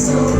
So.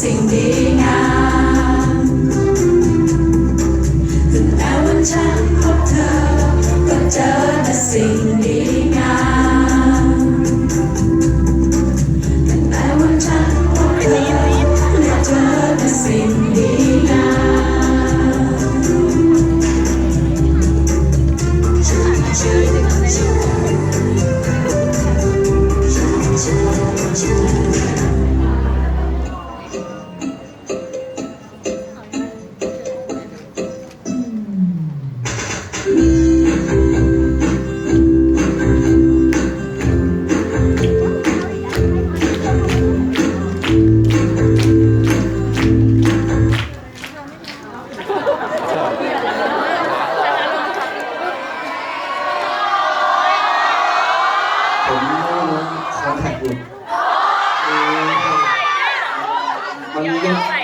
สิ่งดีงามตั้งแต่วันฉันพบเธอ ก็เจอแต่สิ่งดี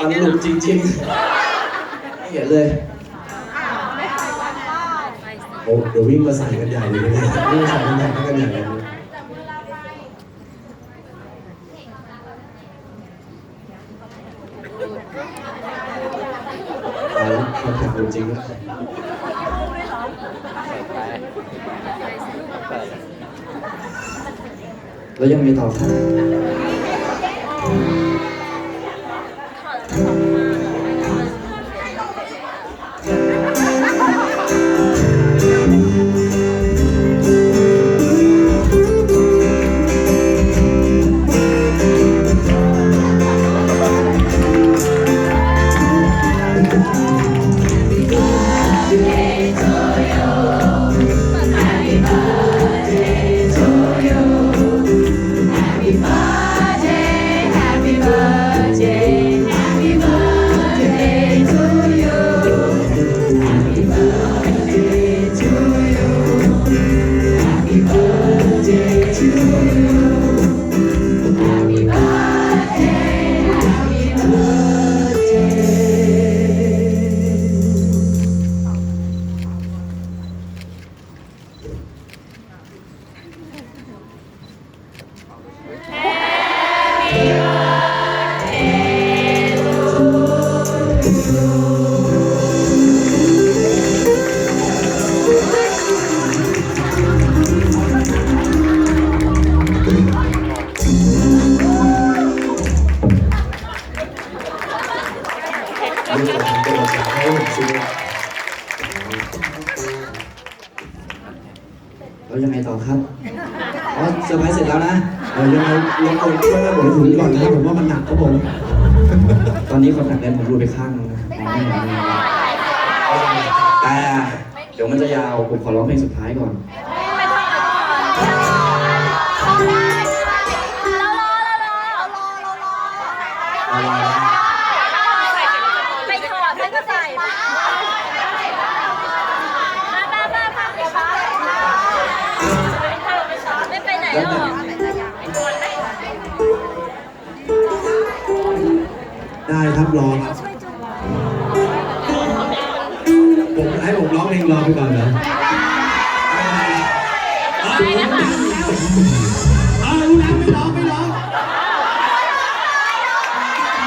มันหลุดจริงๆไม่เห็นเลยโอ้เดี๋ยววิ่งมาใส่กันใหญ่เลยนะวิ่งใส่กันใหญ่กันใหญ่เลยแล้วคอนแทคหลุดจริงแล้วแล้วยังไงต่อครับ แล้วยังไงต่อครับ อ๋อเซอร์ไพรส์เสร็จแล้วนะเออยังไงลองเอาช่วยแม่ผมถือก่อนนะผมว่ามันหนักครับผม ตอนนี้คนหนักแน่นผมรูไปข้างนึงนะแต่เดี๋ยวมันจะยาว ผมขอร้องเพลงสุดท้ายก่อนเอาล่ะไป แล้วได้ครับรอครับผมให้ผมร้องเพลงรอไปก่อนเหรอไปนะคะ